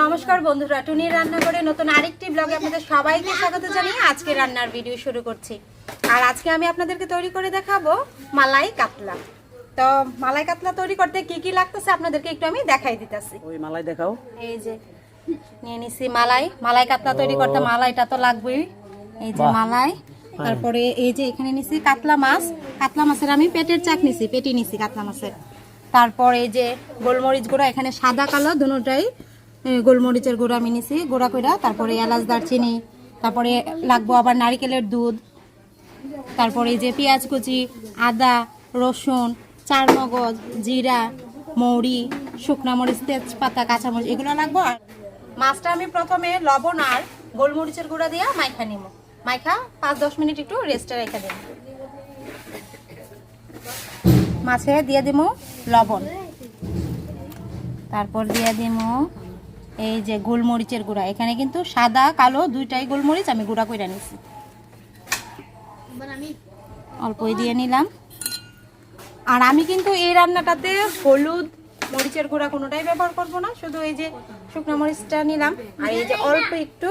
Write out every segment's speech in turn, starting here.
নমস্কার বন্ধুরা টুনির রান্নাঘরে নতুন আরেকটি ব্লগে আপনাদের সবাইকে স্বাগত জানিয়ে আজকে রান্নার ভিডিও শুরু করছি। আর আজকে আমি আপনাদেরকে তৈরি করে দেখাবো মালাই কাতলা। তো মালাই কাতলা তৈরি করতে কি কি লাগতেছে আপনাদেরকে একটু আমি দেখাই দিতেছি। ওই মালাই দেখাও। এই যে নিয়ে নিছি মালাই। মালাই কাতলা তৈরি করতে মালাইটা তো লাগবেই। এই যে মালাই। তারপরে এই যে এখানে নিছি কাতলা মাছ, কাতলা মাছের আমি পেটের চাক নিছি, পেটি নিছি কাতলা মাছের। তারপর এই যে গোলমরিচ গুঁড়া, এখানে সাদা কালো দুটোটাই গোলমরিচের গুঁড়া আমি নিছি, গুঁড়া কইরা তারপরে এলাচ, দারচিনি, তারপরে লাগবো আবার নারিকেলের দুধ, তারপরে এই যে পেঁয়াজ কুচি, আদা, রসুন চার মগজ জিরা, মৌরি, শুকনা মরিচ, তেজপাতা, কাঁচামরিচ, এগুলো লাগবো। আর মাছটা আমি প্রথমে লবণ আর গোলমরিচের গুঁড়া দিয়ে মাইখা নিব মাইখা, পাঁচ দশ মিনিট একটু রেস্টে রেখে দেব মাছে দিয়ে দিব লবণ। তারপর দিয়ে দিব এই যে গোলমরিচের গুঁড়া। এখানে কিন্তু সাদা, কালো দুইটাই গোলমরিচ আমি গুঁড়া করে নিছি। অল্পই দিয়ে নিলাম। আর আমি কিন্তু এই রান্নাটাতে হলুদ মরিচের গুঁড়া কোনোটাই ব্যবহার করব না। শুধু এই যে শুকনো মরিচটা নিলাম। আর এই যে অল্প একটু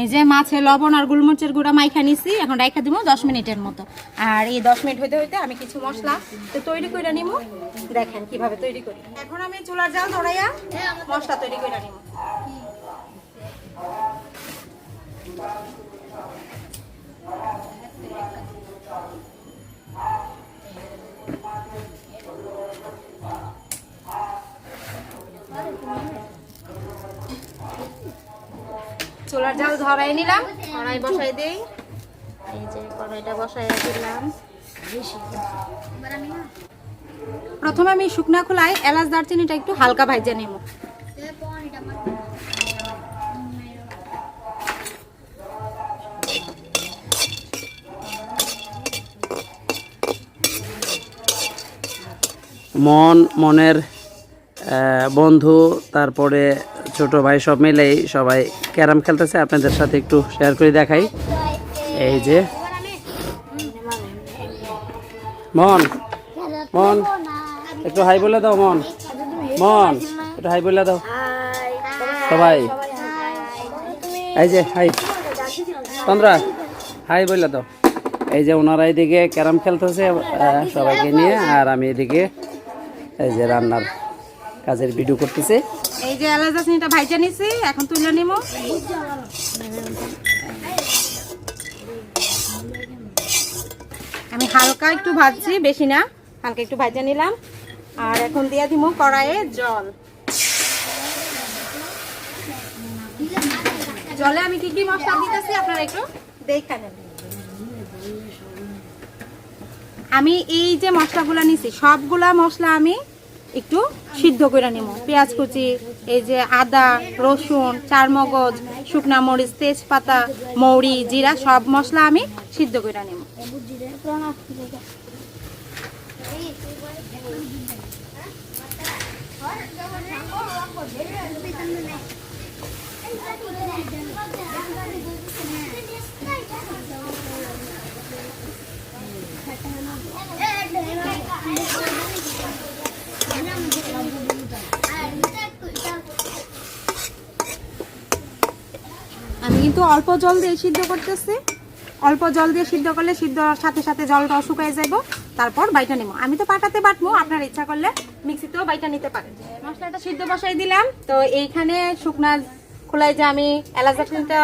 এই যে মাছে লবণ আর গুলমরিচের গুঁড়া মাইখা নিছি, এখন রাইখা দিব দশ মিনিটের মতো। আর এই দশ মিনিট হইতে হইতে আমি কিছু মশলা তো তৈরি করে নিব দেখেন কীভাবে তৈরি করি। এখন আমি চুলার জাল ধরাইয়া মশলা তৈরি করে নিব জাল ধরাই নিলাম, কড়াই বসাই এই যে কড়াইটা বসাই দিলাম। প্রথমে আমি শুকনা খোলায় এলাচ দারচিনিটা একটু হালকা ভাজে নেব। মন, মনের বন্ধু, তারপরে ছোট ভাই সব মিলেই সবাই ক্যারাম খেলতেছে। আপনাদের সাথে একটু শেয়ার করে দেখাই। এই যে। মন মন, একটু হাই বলে দাও মন। মন, একটু হাই বলে দাও। সবাই। এই যে, হাই। চন্দ্রা, হাই বলে দাও। এই যে ওনারা এদিকে ক্যারাম খেলতেছে সবাইকে নিয়ে, আর আমি এদিকে এই যে রান্নার কাজের ভিডিও করতেছে। এই যে এলাচ দারচিনিটা ভাজে নিছি, এখন তুলে নিব আমি হালকা একটু ভাজছি, বেশি না, হালকা একটু ভাজে নিলাম। আর এখন দিয়ে দিব কড়াইয়ে জল। জলে আমি কি কি মশলা দিতেছি, আপনারা একটু দেখে নেন। আমি এই যে মশলাগুলো নিছি, সবগুলা মশলা আমি একটু সিদ্ধ করে নিব পেঁয়াজ কুচি, এই যে আদা, রসুন, চারমগজ, শুকনা মরিচ, তেজপাতা, মৌরি, জিরা, সব মশলা আমি সিদ্ধ করে নেব কিন্তু অল্প জল দিয়ে সিদ্ধ করতেছে। অল্প জল দিয়ে সিদ্ধ করলে সিদ্ধ সাথে সাথে জলটা শুকাই যাব তারপর বাইটা নেব আমি তো পাটাতে বাটবো, আপনার ইচ্ছা করলে মিক্সিতেও বাইটা নিতে পারেন। মশলাটা সিদ্ধ বসাই দিলাম, তো এইখানে শুকনা খোলায় যে আমি এলাচাটা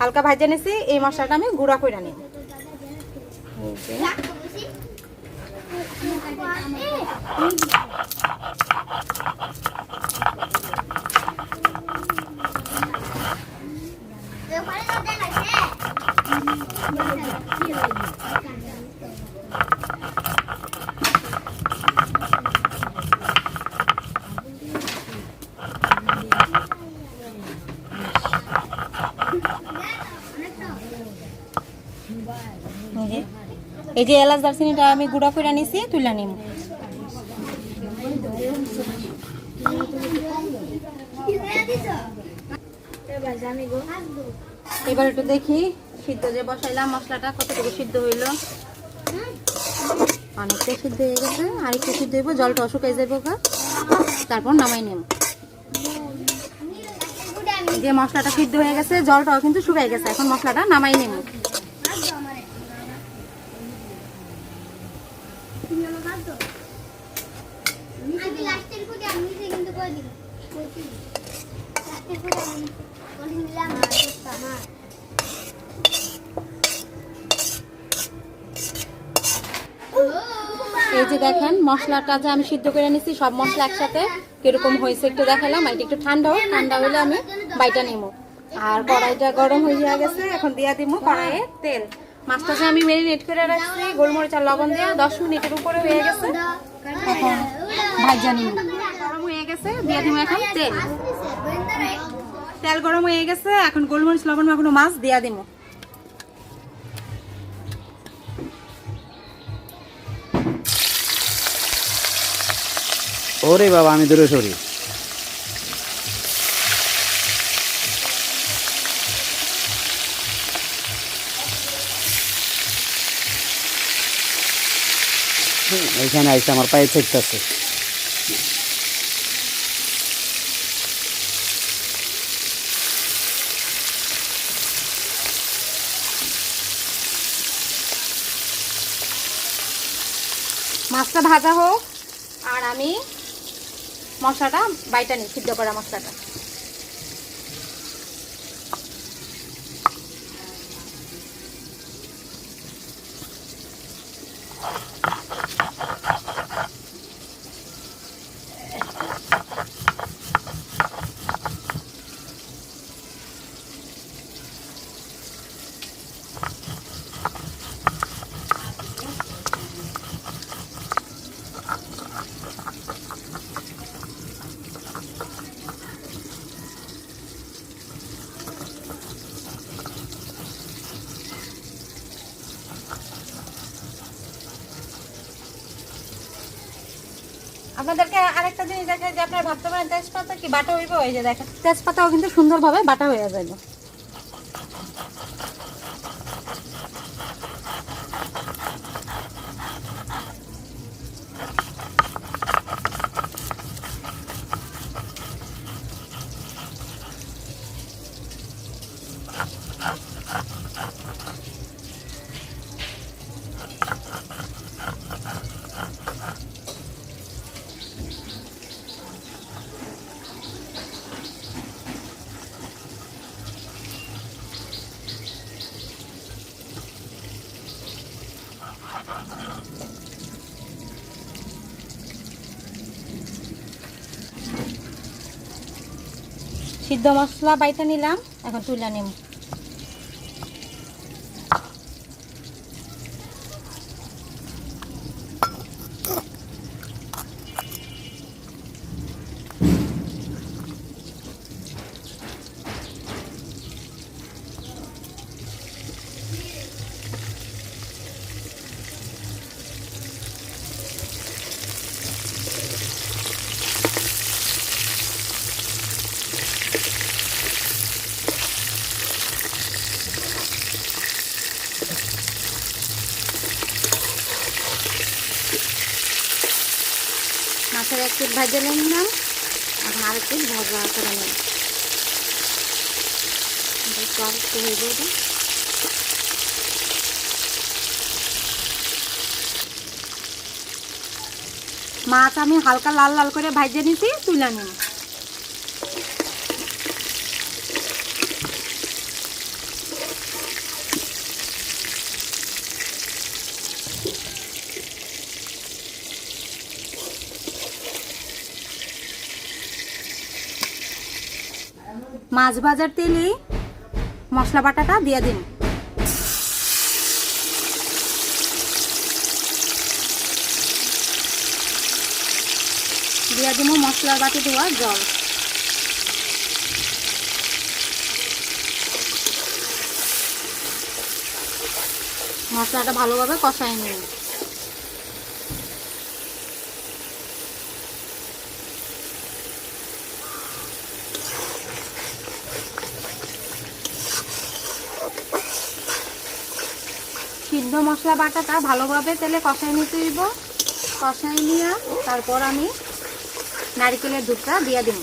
হালকা ভাজা নিছি, এই মশলাটা আমি গুঁড়া করে নিই এই যে এলাচ দারচিনিটা আমি গুঁড়া করে নিছি তুলে নিম Yeah, এবার একটু দেখি সিদ্ধ যে বসাইলাম মশলাটা কতটুকু সিদ্ধ হইল। অনেকটা সিদ্ধ হয়ে গেছে আর একটু সিদ্ধ হইব জলটা শুকাই যাব গা। তারপর নামাই নেব। এই যে মশলাটা সিদ্ধ হয়ে গেছে জলটাও কিন্তু শুকাই গেছে এখন মশলাটা নামাই নেব। আমি লাস্টের আমি কিন্তু করে দিই এই যে দেখেন, মশলাটা যে আমি সিদ্ধ করে নিছি সব মশলা একসাথে কীরকম হয়েছে একটু দেখালাম। আর একটু ঠান্ডা হোক, ঠান্ডা হলে আমি বাইটা নিব আর কড়াইটা গরম হয়ে গেছে, এখন দিয়া দিব কড়াইয়ে তেল। মাছটা যে আমি মেরিনেট করে রাখছি, গোলমরিচ আর লবণ দেওয়া দশ মিনিটের উপরে হয়ে গেছে। ভাজা নিব গরম হয়ে গেছে, দিয়ে দিব এখন তেল। তেল গরম হয়ে গেছে, এখন গোলমরিচ, লবণ মাখানো মাছ দিয়া দিব ওরে বাবা, আমি দূরে সরি। এইখানে আইসে আমার পায়ে ছেকতেছে মাছটা ভাজা হোক আর আমি মশলাটা বাইটা নিই সিদ্ধ করা মশলাটা। আপনাদেরকে আরেকটা জিনিস দেখে যে আপনার ভাবতে পারেন তেজপাতা কি বাটা হইব? এই যে দেখেন। তেজপাতাও কিন্তু সুন্দরভাবে বাটা হয়ে যাবে। সিদ্ধ মশলা বাইতে নিলাম এখন তুলে নিম মাছের একটু ভেজে নিলাম এখন আর একটু ভাজা করে নিলাম একটু আরেকটু হয়ে মাছ আমি হালকা লাল লাল করে ভাজে নিছি, তুলে নিন। মাছ ভাজার তেলে মশলা বাটাটা দিয়ে দিন। দিয়ে দিব মশলার বাটি দেওয়া জল। মশলাটা ভালোভাবে কষাই নিন। মশলা বাটাটা ভালোভাবে তেলে কষাই নিতে দিব কষাই নিয়ে তারপর আমি নারকেলের দুধটা দিয়ে দিব।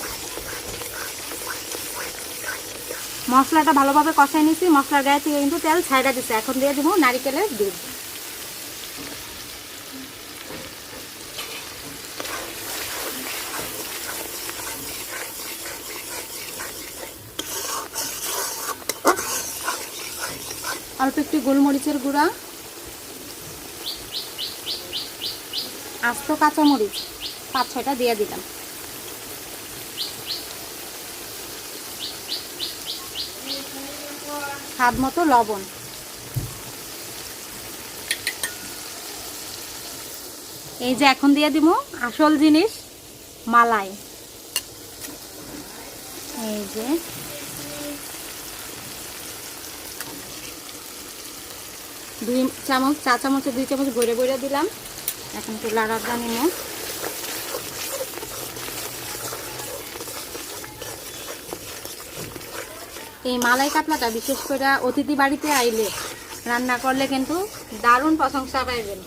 মশলাটা ভালোভাবে কষাই নিছি, মশলার গায়ে থেকে কিন্তু তেল ছাইড়া দিচ্ছে এখন দিয়ে দিব নারকেলের দুধ। অল্প একটু গোলমরিচের গুঁড়া। আস্ত কাঁচামরিচ, পাঁচ ছয়টা দিয়ে দিলাম। স্বাদ মতো লবণ। এই যে এখন দিয়ে দিব আসল জিনিস, মালাই। এই যে। দুই চামচ, চা চামচে দুই চামচ ভরে ভরে দিলাম। এখন একটু লাড়াটা নিব এই মালাই কাতলাটা বিশেষ করে অতিথি বাড়িতে আইলে রান্না করলে কিন্তু দারুণ প্রশংসা পাইবেন।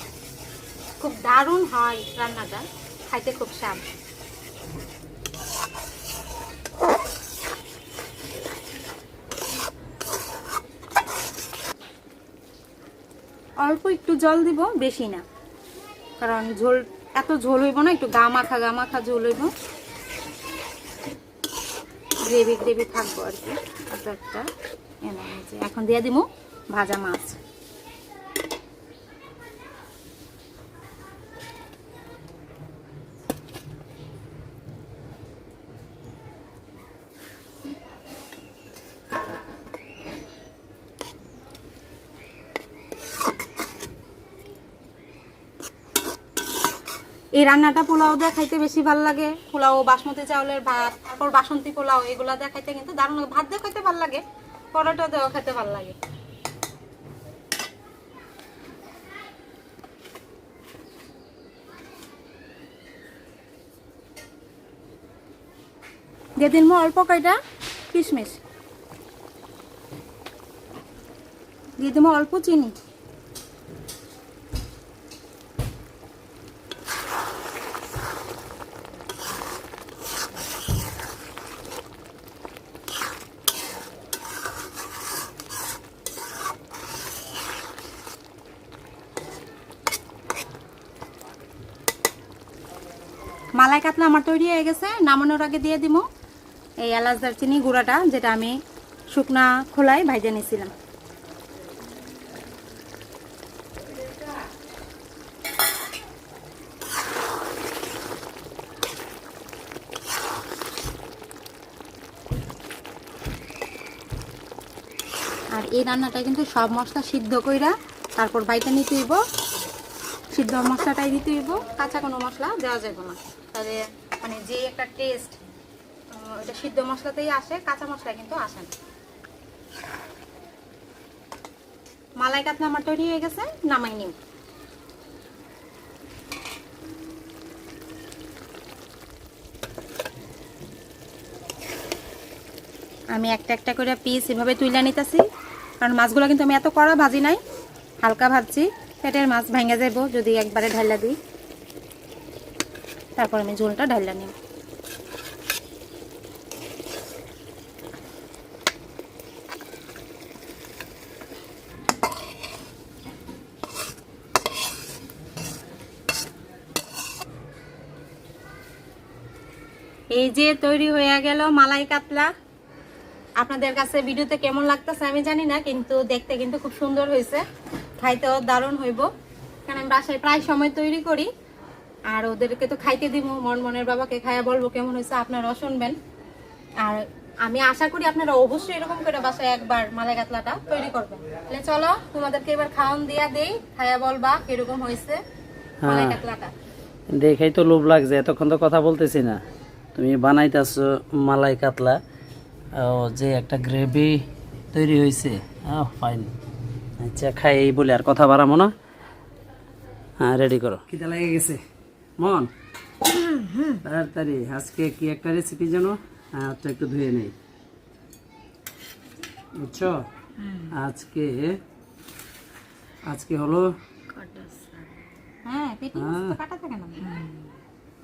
খুব দারুণ হয় রান্নাটা, খাইতে খুব স্বাদ। অল্প একটু জল দিব, বেশি না। কারণ ঝোল, এত ঝোল হইব না, একটু গা মাখা গা মাখা ঝোল হইব। গ্রেভি গ্রেভি থাকব আর কি একটা এনে এখন দিয়ে দিব ভাজা মাছ। এই রান্নাটা পোলাও দিয়ে খাইতে বেশি ভালো লাগে। পোলাও, বাসমতি চাউলের ভাত, তারপর বাসন্তী পোলাও, এগুলো দিয়ে খাইতে কিন্তু দারুণ ভাত দিয়ে খাইতে ভালো লাগে, পরোটা দিয়েও খাইতে ভালো লাগে। দিয়ে দিন অল্প কয়টা কিশমিশ। দিয়ে দিব অল্প চিনি। মালাই কাতলা আমার তৈরি হয়ে গেছে, নামানোর আগে দিয়ে দিব এই এলাচ দারচিনি গুঁড়াটা, যেটা আমি শুকনা খোলায় ভাইজে নিয়েছিলাম আর এই রান্নাটা কিন্তু সব মশলা সিদ্ধ কইরা তারপর বাইটা নিতে হইব। সিদ্ধ মশলাটাই দিতে হইব। কাঁচা কোনো মশলা দেওয়া যাবে না। তাহলে মানে যে একটা টেস্ট এটা সিদ্ধ মশলাতেই আসে, কাঁচা মশলা কিন্তু আসে না। মালাই কাতলা আমার তৈরি হয়ে গেছে, নামাই নিব। আমি একটা একটা করে পিস এভাবে তুলে নিতেছি, কারণ মাছগুলো কিন্তু আমি এত কড়া ভাজি নাই, হালকা ভাজছি, পেটের মাছ ভেঙে যাব যদি একবারে ঢাইলা দিই। তারপর আমি ঝোলটা ঢাইলা নিই এই যে তৈরি হয়ে গেল মালাই কাতলা। আপনাদের কাছে ভিডিওতে কেমন লাগতেছে আমি জানি না, কিন্তু দেখতে কিন্তু খুব সুন্দর হয়েছে। খাইতেও দারুণ হইব। কারণ আমি বাসায় প্রায় সময় তৈরি করি। আর ওদেরকে তো খাইতে দিব মন মনের বাবাকে খাইয়া বলব কেমন হয়েছে আপনারাও শুনবেন। আর আমি আশা করি আপনারা অবশ্যই এরকম করে বাসায় একবার মালাই কাতলাটা তৈরি করবেন। তাহলে চলো তোমাদেরকে এবার খাওয়ান দিয়া দেই খাইয়া বলবা কীরকম হয়েছে মালাই হ্যাঁ। কাতলাটা। দেখেই তো লোভ লাগছে এতক্ষণ তো কথা বলতেছি না। তুমি বানাইতেছো মালাই কাতলা ও যে একটা গ্রেভি তৈরি হয়েছে। ফাইন আচ্ছা খাই এই বলে আর কথা বাড়াবো না। হ্যাঁ রেডি করো। খিদা লেগে গেছে। মন। তাড়াতাড়ি আজকে কি একটা রেসিপি যেন হাতটা একটু ধুয়ে নেই। বুঝছ? আজকে আজকে হলো হ্যাঁ পেটি মাছ। তো কাটা থাকে না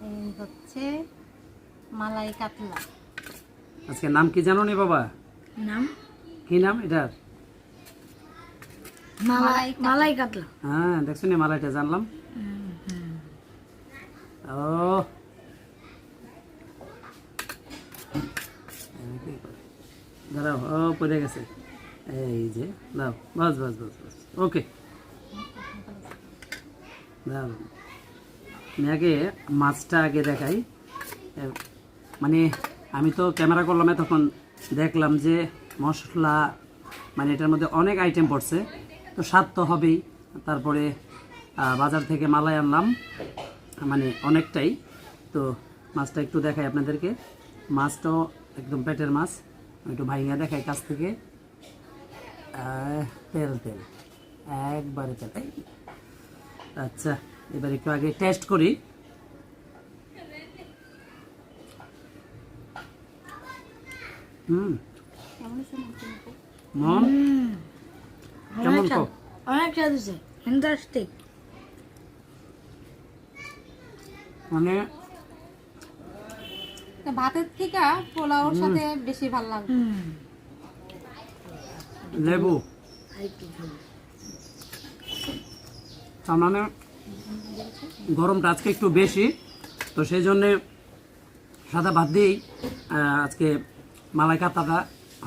এই হচ্ছে মালাই কাতলা। আজকে নাম কি জানো নি বাবা? নাম? কি নাম এটার? মালাই মালাই কাতলা। হ্যাঁ দেখছ নি মালাইটা জানলাম? ও। দাঁড়াও, ও পড়ে গেছে। এই যে দাও বাস বাস বাস বাস। ওকে। দাও আগে মাছটা আগে দেখাই। মানে আমি তো ক্যামেরা করলাম তখন দেখলাম যে মশলা মানে এটার মধ্যে অনেক আইটেম পড়ছে। তো স্বাদ তো হবেই। তারপরে বাজার থেকে মালাই আনলাম। মানে অনেকটাই। তো মাছটা একটু দেখাই আপনাদেরকে। মাছটাও একদম পেটের মাছ। একটু ভাইঙ্গা দেখাই কাছ থেকে। তেল তেল। একবারে তেল আচ্ছা এবার একটু আগে টেস্ট করি। হুম। কেমন? মন অনেক অনেক স্বাদ হয়েছে। ইন্টারেস্টিং মানে ভাতের থেকে পোলাওর সাথে বেশি ভালো হুম। লেবু। তার মানে গরমটা আজকে একটু বেশি তো সেই জন্যে সাদা ভাত দিয়েই আজকে মালাই কাতাটা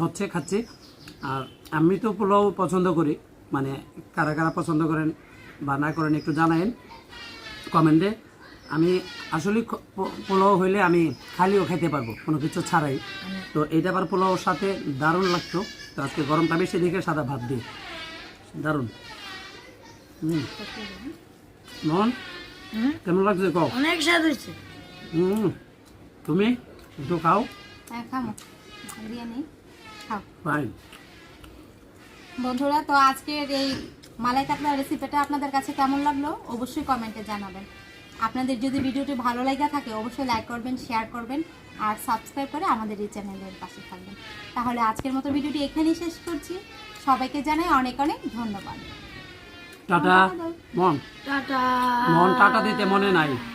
হচ্ছে খাচ্ছি। আর আমি তো পোলাও পছন্দ করি মানে কারা কারা পছন্দ করেন বা না করেন একটু জানায়েন কমেন্টে। আমি আসলে পোলাও হইলে আমি খালিও খেতে পারব কোনো কিছু ছাড়াই। তো এটা আবার পোলাওর সাথে দারুণ লাগতো। তো আজকে গরমটা বেশি দেখে সাদা ভাত দিই দারুণ। হুম। মন কেমন লাগছে কও? অনেক স্বাদ হয়েছে। হুম। তুমি একটু খাও। হ্যাঁ খামো। দিয়ে খাও। ফাইন বন্ধুরা তো আজকের এই মালাই কাতলা রেসিপিটা আপনাদের কাছে কেমন লাগল? অবশ্যই কমেন্টে জানাবেন। আপনাদের যদি ভিডিওটি ভালো লাগা থাকে অবশ্যই লাইক করবেন শেয়ার করবেন আর সাবস্ক্রাইব করে আমাদের এই চ্যানেলের পাশে থাকবেন। তাহলে আজকের মতো ভিডিওটি এখানেই শেষ করছি। সবাইকে জানাই অনেক অনেক ধন্যবাদ। টাটা। মন। টাটা। মন টাটা দিতে মনে নাই।